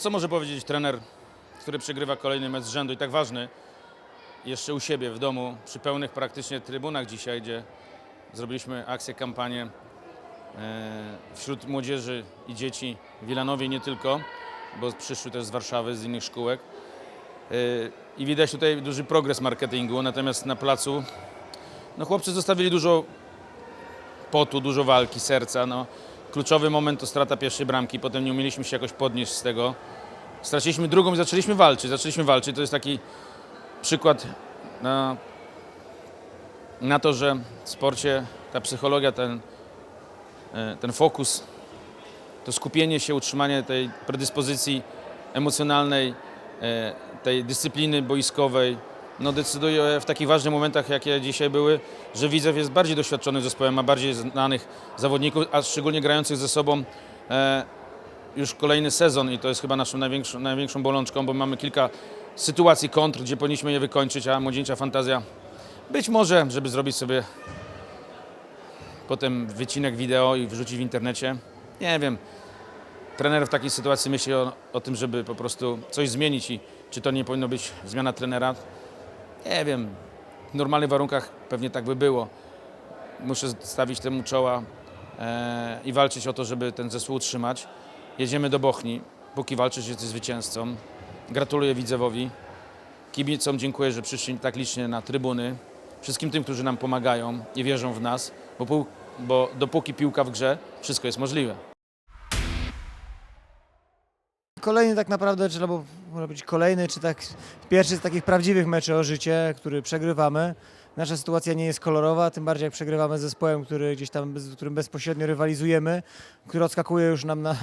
Co może powiedzieć trener, który przegrywa kolejny mecz z rzędu i tak ważny, jeszcze u siebie w domu, przy pełnych praktycznie trybunach dzisiaj, gdzie zrobiliśmy akcję, kampanię e, wśród młodzieży i dzieci w Wilanowie nie tylko, bo przyszły też z Warszawy, z innych szkółek. E, I widać tutaj duży progres marketingu, natomiast na placu no chłopcy zostawili dużo potu, dużo walki, serca. No. Kluczowy moment to strata pierwszej bramki, potem nie umieliśmy się jakoś podnieść z tego. Straciliśmy drugą i zaczęliśmy walczyć. Zaczęliśmy walczyć. To jest taki przykład na, na to, że w sporcie ta psychologia, ten, e, ten fokus, to skupienie się, utrzymanie tej predyspozycji emocjonalnej, e, tej dyscypliny boiskowej, no decyduje w takich ważnych momentach, jakie dzisiaj były, że Widzew jest bardziej doświadczonym zespołem, ma bardziej znanych zawodników, a szczególnie grających ze sobą e, już kolejny sezon i to jest chyba naszą największą, największą bolączką, bo mamy kilka sytuacji kontr, gdzie powinniśmy je wykończyć, a młodzieńcza fantazja być może, żeby zrobić sobie potem wycinek wideo i wrzucić w internecie, nie wiem. Trener w takiej sytuacji myśli o, o tym, żeby po prostu coś zmienić i czy to nie powinno być zmiana trenera, nie wiem, w normalnych warunkach pewnie tak by było. Muszę stawić temu czoła e, i walczyć o to, żeby ten zespół utrzymać. Jedziemy do Bochni, póki walczysz jesteś zwycięzcą. Gratuluję Widzewowi. Kibicom dziękuję, że przyszli tak licznie na trybuny. Wszystkim tym, którzy nam pomagają i wierzą w nas, bo, bo dopóki piłka w grze, wszystko jest możliwe. Kolejny tak naprawdę, czy albo może być kolejny, czy tak pierwszy z takich prawdziwych meczy o życie, który przegrywamy. Nasza sytuacja nie jest kolorowa, tym bardziej jak przegrywamy z zespołem, który gdzieś tam, z którym bezpośrednio rywalizujemy, który odskakuje już nam na,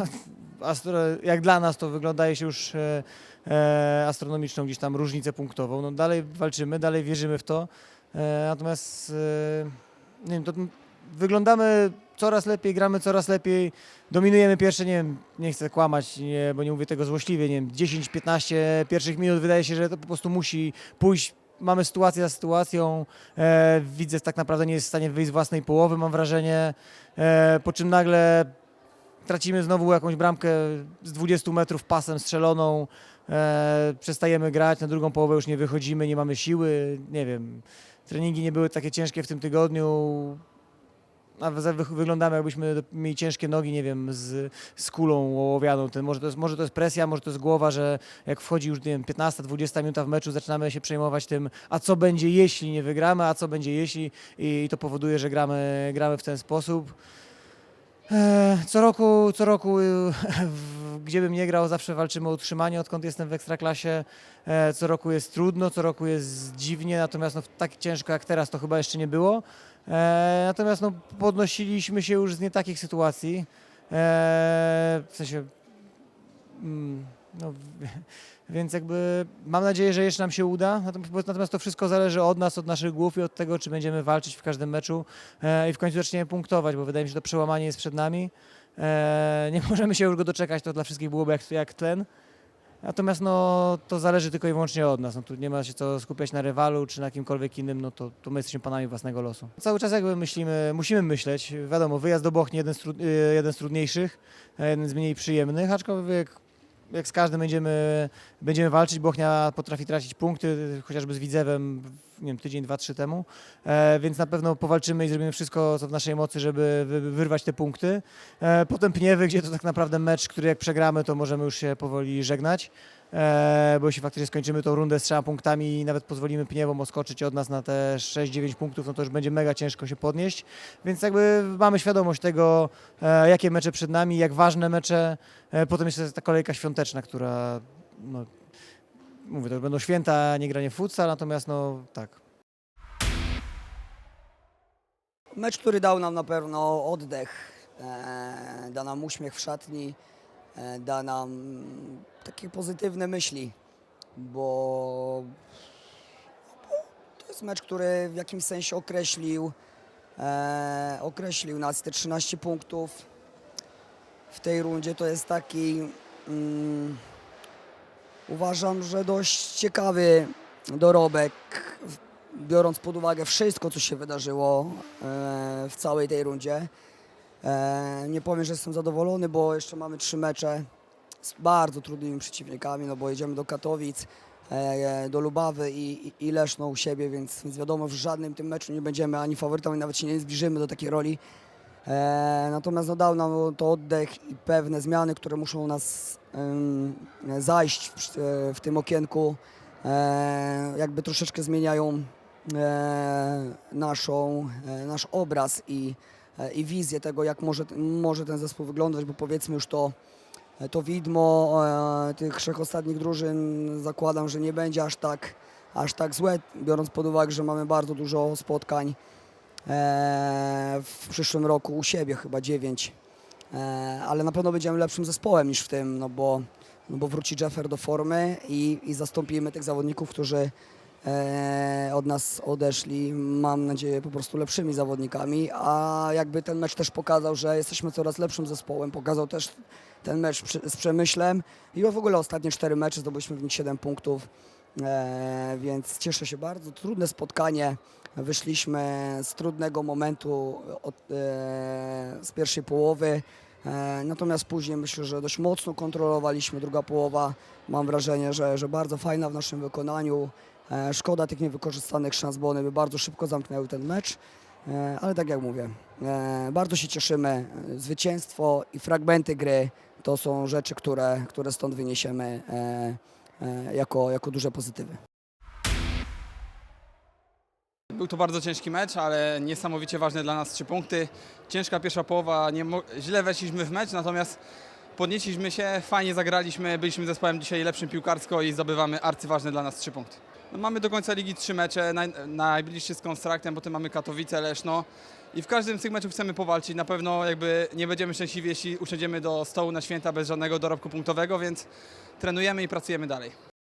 jak dla nas to wyglądaje się już e, e, astronomiczną gdzieś tam różnicę punktową. No dalej walczymy, dalej wierzymy w to, e, natomiast nie wiem, to wyglądamy coraz lepiej, gramy coraz lepiej, dominujemy pierwsze, nie wiem, nie chcę kłamać, nie, bo nie mówię tego złośliwie, nie wiem, 10-15 pierwszych minut wydaje się, że to po prostu musi pójść. Mamy sytuację za sytuacją, e, widzę, tak naprawdę nie jest w stanie wyjść z własnej połowy, mam wrażenie, e, po czym nagle tracimy znowu jakąś bramkę z 20 metrów pasem strzeloną, e, przestajemy grać, na drugą połowę już nie wychodzimy, nie mamy siły, nie wiem, treningi nie były takie ciężkie w tym tygodniu, a wy- wy- wyglądamy jakbyśmy mieli ciężkie nogi, nie wiem, z, z kulą ołowianą. Ten, może, to jest, może to jest presja, może to jest głowa, że jak wchodzi już nie wiem, 15-20 minuta w meczu, zaczynamy się przejmować tym, a co będzie jeśli nie wygramy, a co będzie jeśli i, i to powoduje, że gramy, gramy w ten sposób. E, Co roku, co roku, y, gdzie bym nie grał, zawsze walczymy o utrzymanie, odkąd jestem w Ekstraklasie. E, Co roku jest trudno, co roku jest dziwnie, natomiast no, tak ciężko jak teraz to chyba jeszcze nie było. E, Natomiast no, podnosiliśmy się już z nie takich sytuacji. E, W sensie, mm, no, więc jakby mam nadzieję, że jeszcze nam się uda. Natomiast, natomiast to wszystko zależy od nas, od naszych głów i od tego, czy będziemy walczyć w każdym meczu e, i w końcu zaczniemy punktować, bo wydaje mi się, że to przełamanie jest przed nami. E, Nie możemy się już go doczekać, to dla wszystkich byłoby jak, jak tlen. Natomiast no, to zależy tylko i wyłącznie od nas. No, tu nie ma się co skupiać na rywalu czy na kimkolwiek innym, no to, to my jesteśmy panami własnego losu. Cały czas jakby myślimy, musimy myśleć. Wiadomo, wyjazd do Bochni jeden z, jeden z trudniejszych, jeden z mniej przyjemnych, aczkolwiek jak z każdym będziemy, będziemy walczyć. Bochnia potrafi tracić punkty, chociażby z Widzewem nie wiem, tydzień, dwa, trzy temu, e, więc na pewno powalczymy i zrobimy wszystko, co w naszej mocy, żeby wy, wyrwać te punkty. E, potem Pniewy, gdzie to tak naprawdę mecz, który jak przegramy, to możemy już się powoli żegnać, bo jeśli faktycznie skończymy tą rundę z trzema punktami i nawet pozwolimy Pniewom oskoczyć od nas na te 6-9 punktów, no to już będzie mega ciężko się podnieść, więc jakby mamy świadomość tego, e, jakie mecze przed nami, jak ważne mecze. E, potem jeszcze ta kolejka świąteczna, która, no, mówię, to będą święta, nie granie futsal, natomiast no tak, Mecz, który dał nam na pewno oddech, e, da nam uśmiech w szatni, e, da nam takie pozytywne myśli, bo, bo to jest mecz, który w jakimś sensie określił, e, określił nas te 13 punktów w tej rundzie. To jest taki, mm, uważam, że dość ciekawy dorobek biorąc pod uwagę wszystko, co się wydarzyło e, w całej tej rundzie. E, nie powiem, że jestem zadowolony, bo jeszcze mamy trzy mecze z bardzo trudnymi przeciwnikami, no bo jedziemy do Katowic, e, do Lubawy i, i, i Leszno u siebie, więc, więc wiadomo, w żadnym tym meczu nie będziemy ani faworytami, nawet się nie zbliżymy do takiej roli. E, natomiast no, dał nam to oddech i pewne zmiany, które muszą nas zajść w, e, tym okienku, e, jakby troszeczkę zmieniają e, naszą, e, nasz obraz i, e, i wizję tego, jak może, może ten zespół wyglądać, bo powiedzmy już to, to widmo e, tych trzech ostatnich drużyn zakładam, że nie będzie aż tak, aż tak złe, biorąc pod uwagę, że mamy bardzo dużo spotkań e, w przyszłym roku u siebie, chyba dziewięć. E, ale na pewno będziemy lepszym zespołem niż w tym, no bo, no bo wróci Jeffer do formy i, i zastąpimy tych zawodników, którzy e, od nas odeszli, mam nadzieję, po prostu lepszymi zawodnikami, a jakby ten mecz też pokazał, że jesteśmy coraz lepszym zespołem, pokazał też ten mecz z Przemyślem i w ogóle ostatnie cztery mecze zdobyliśmy w nich 7 punktów, e, więc cieszę się bardzo. Trudne spotkanie, wyszliśmy z trudnego momentu od, e, z pierwszej połowy, e, natomiast później myślę, że dość mocno kontrolowaliśmy druga połowa. Mam wrażenie, że, że bardzo fajna w naszym wykonaniu. E, Szkoda tych niewykorzystanych szans, bo one by bardzo szybko zamknęły ten mecz. E, Ale tak jak mówię, e, bardzo się cieszymy. Zwycięstwo i fragmenty gry to są rzeczy, które, które stąd wyniesiemy jako, jako duże pozytywy. Był to bardzo ciężki mecz, ale niesamowicie ważne dla nas trzy punkty. Ciężka pierwsza połowa, nie źle weszliśmy w mecz, natomiast podnieśliśmy się, fajnie zagraliśmy, byliśmy zespołem dzisiaj lepszym piłkarsko i zdobywamy arcyważne dla nas trzy punkty. No, mamy do końca ligi trzy mecze, naj, najbliższy z Konstraktem, potem mamy Katowice, Leszno i w każdym z tych meczów chcemy powalczyć. Na pewno jakby nie będziemy szczęśliwi, jeśli usiądziemy do stołu na święta bez żadnego dorobku punktowego, więc trenujemy i pracujemy dalej.